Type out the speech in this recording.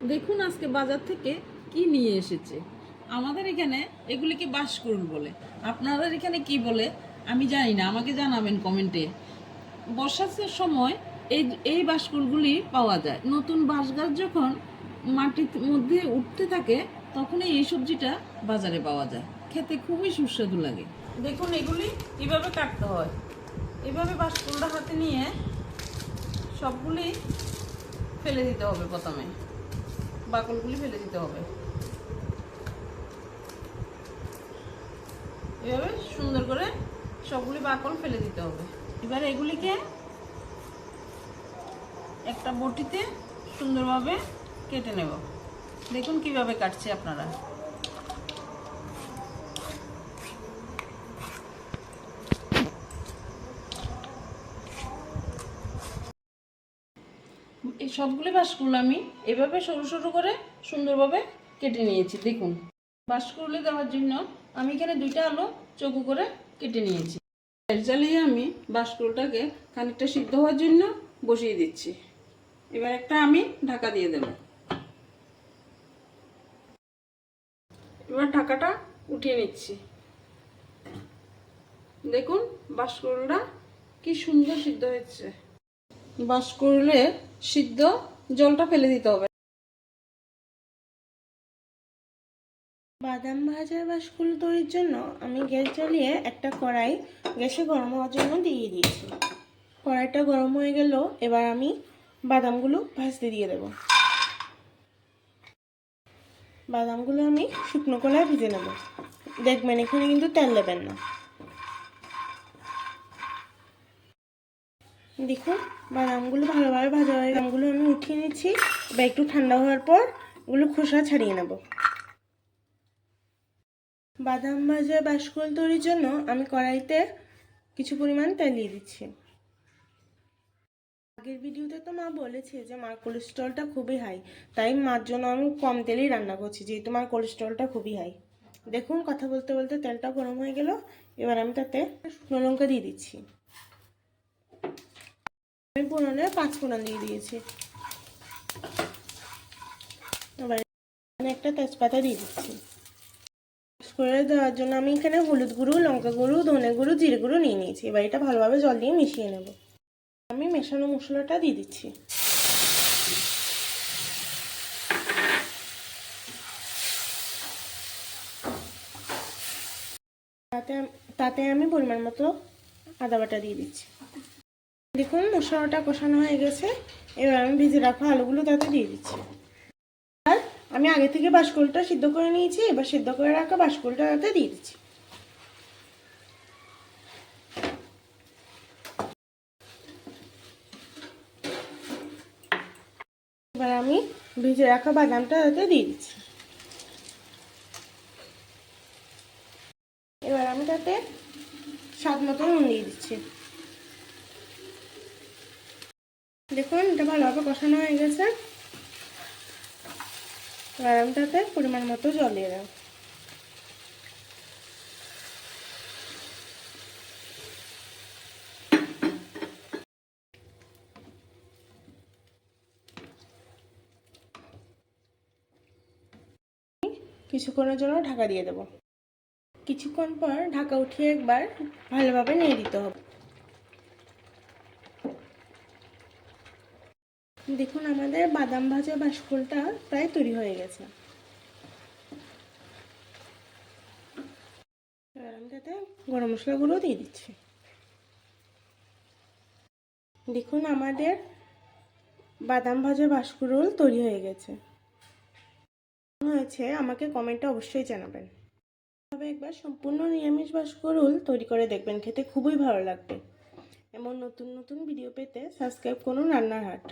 দেখুন আজকে বাজার থেকে কি নিয়ে এসেছে। আমাদের এখানে এগুলিকে বাঁশকুড়ুল বলে। আপনাদের এখানে কি বলে, আমি জানি না, আমাকে জানাবেন কমেন্টে বর্ষার সময় এই এই বাঁশকুড়গুলি পাওয়া যায়। নতুন বাঁশ গাছ যখন মাটির মধ্যে উঠতে থাকে, তখনই এই সবজিটা বাজারে পাওয়া যায়। খেতে খুবই সুস্বাদু লাগে। দেখুন এগুলি কীভাবে কাটতে হয়। এভাবে বাঁশকুড়টা হাতে নিয়ে সবগুলি ফেলে দিতে হবে প্রথমে। বাকলগুলি ফেলে দিতে হবে। এভাবে সুন্দর করে সবগুলি বাকল ফেলে দিতে হবে। এবার এগুলিকে একটা বটিতে সুন্দরভাবে কেটে নেব। দেখুন কীভাবে কাটছে আপনারা। এই সবগুলি বাঁশকুড়ুল আমি এভাবে সরু সরু করে সুন্দরভাবে কেটে নিয়েছি, দেখুন। বাঁশকুড়ুলে দেওয়ার জন্য আমি এখানে দুইটা আলু চকু করে কেটে নিয়েছি। তেল জ্বালিয়ে আমি বাঁশকুড়ুলটাকে খানিকটা সিদ্ধ হওয়ার জন্য বসিয়ে দিচ্ছি। এবার একটা আমি ঢাকা দিয়ে দেব। এবার ঢাকাটা উঠিয়ে নিচ্ছি। দেখুন বাঁশকুড়ুলটা কি সুন্দর সিদ্ধ হয়েছে। বাস করলে সিদ্ধ জলটা ফেলে দিতে হবে। বাদাম ভাজা বাসগুলো তৈরির জন্য আমি গ্যাস জ্বালিয়ে একটা কড়াই গ্যাসে গরম হওয়ার জন্য দিয়ে দিয়েছি। কড়াইটা গরম হয়ে গেল, এবার আমি বাদামগুলো ভাজতে দিয়ে দেব। বাদামগুলো আমি শুকনো কলায় ভেজে নেব। দেখবেন এখানে কিন্তু তেল দেবেন না। দেখুন, বাদামগুলো ভালোভাবে ভাজা হয়ে বাদামগুলো আমি উঠিয়ে নিচ্ছি। এবার একটু ঠান্ডা হওয়ার পর এগুলো খোসা ছাড়িয়ে নেব। বাদাম ভাজা বাসকল তৈরির জন্য আমি কড়াইতে কিছু পরিমাণ তেল দিয়ে দিচ্ছি। আগের ভিডিওতে তো মা বলেছে যে মার কোলেস্ট্রলটা খুবই হাই, তাই মার জন্য আমি কম তেলেই রান্না করছি, যেহেতু মার কোলেস্ট্রলটা খুবই হাই। দেখুন, কথা বলতে বলতে তেলটা গরম হয়ে গেল, এবার আমি তাতে শুকনো লঙ্কা দিয়ে দিচ্ছি। আমি পাঁচ ফোড়ন দিয়ে দিয়েছি। একটা তেজপাতা দিয়ে দিচ্ছি। করে দেওয়ার জন্য আমি এখানে হলুদ গুঁড়ো, লঙ্কা গুঁড়ো, ধনে গুঁড়ো, জিরে গুঁড়ো নিয়ে নিয়েছি। এবার এটা ভালোভাবে জল দিয়ে মিশিয়ে নেব। আমি মেশানো মশলাটা দিয়ে দিচ্ছি। তাতে তাতে আমি পরিমাণ মতো আদা বাটা দিয়ে দিচ্ছি। দেখুন, মশলাটা কষানো হয়ে গেছে। এবার আমি ভেজে রাখা আলুগুলো তাতে দিয়ে দিচ্ছি। আর আমি আগে থেকে বাসকলটা সিদ্ধ করে নিয়েছি, এবার সিদ্ধ করে রাখা বাসকলটা তাতে দিয়ে দিচ্ছি। এবার আমি ভেজে রাখা বাদামটা তাতে দিয়ে দিচ্ছি। এবার আমি তাতে স্বাদ মতো নুন দিয়ে দিচ্ছি। দেখুন, এটা ভালোভাবে কষানো হয়ে গেছে। এবার আমি তাতে পরিমাণ মতো জল দিয়ে দেব। কিছুক্ষণের জন্য ঢাকা দিয়ে দেব। কিছুক্ষণ পর ঢাকা উঠিয়ে একবার ভালোভাবে নিয়ে দিতে হবে। দেখুন, আমাদের বাদাম ভাজা বাসকলটা প্রায় তৈরি হয়ে গেছে। গরম মশলাগুলো দিয়ে দিচ্ছি। দেখুন, আমাদের বাদাম ভাজা বাসকরোল তৈরি হয়ে গেছে। হয়েছে, আমাকে কমেন্টে অবশ্যই জানাবেন। তবে একবার সম্পূর্ণ নিরামিষ বাসকরোল তৈরি করে দেখবেন, খেতে খুবই ভালো লাগবে। এমন নতুন নতুন ভিডিও পেতে সাবস্ক্রাইব করুন রান্নার হাট